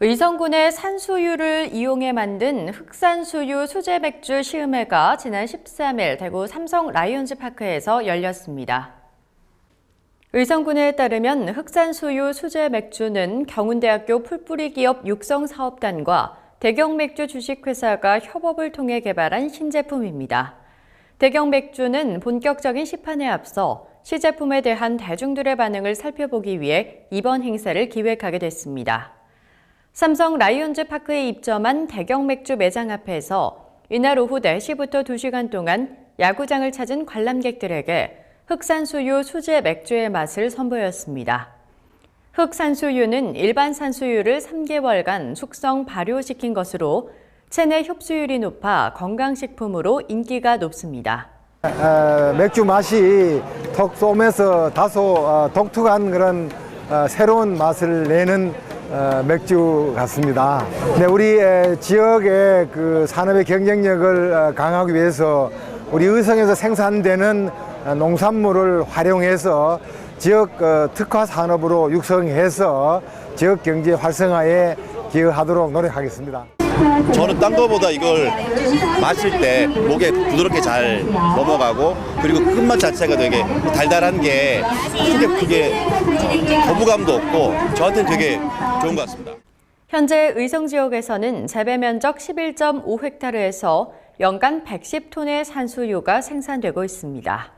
의성군의 산수유를 이용해 만든 흑산수유 수제 맥주 시음회가 지난 13일 대구 삼성 라이온즈 파크에서 열렸습니다. 의성군에 따르면 흑산수유 수제 맥주는 경운대학교 풀뿌리 기업 육성사업단과 대경맥주 주식회사가 협업을 통해 개발한 신제품입니다. 대경맥주는 본격적인 시판에 앞서 시제품에 대한 대중들의 반응을 살펴보기 위해 이번 행사를 기획하게 됐습니다. 삼성 라이온즈 파크에 입점한 대경 맥주 매장 앞에서 이날 오후 4시부터 2시간 동안 야구장을 찾은 관람객들에게 흑산수유 수제 맥주의 맛을 선보였습니다. 흑산수유는 일반 산수유를 3개월간 숙성 발효시킨 것으로 체내 흡수율이 높아 건강식품으로 인기가 높습니다. 어, 맥주 맛이 톡 쏘면서 다소 어, 독특한 그런 어, 새로운 맛을 내는 어, 맥주 같습니다. 네, 우리 에, 지역의 그 산업의 경쟁력을 어, 강화하기 위해서 우리 의성에서 생산되는 어, 농산물을 활용해서 지역 어, 특화 산업으로 육성해서 지역 경제 활성화에 기여하도록 노력하겠습니다. 저는 딴 거보다 이걸 마실 때 목에 부드럽게 잘 넘어가고 그리고 끝맛 자체가 되게 달달한 게 크게 크게 거부감도 없고 저한테는 되게 좋은 것 같습니다. 현재 의성 지역에서는 재배 면적 11.5헥타르에서 연간 110톤의 산수유가 생산되고 있습니다.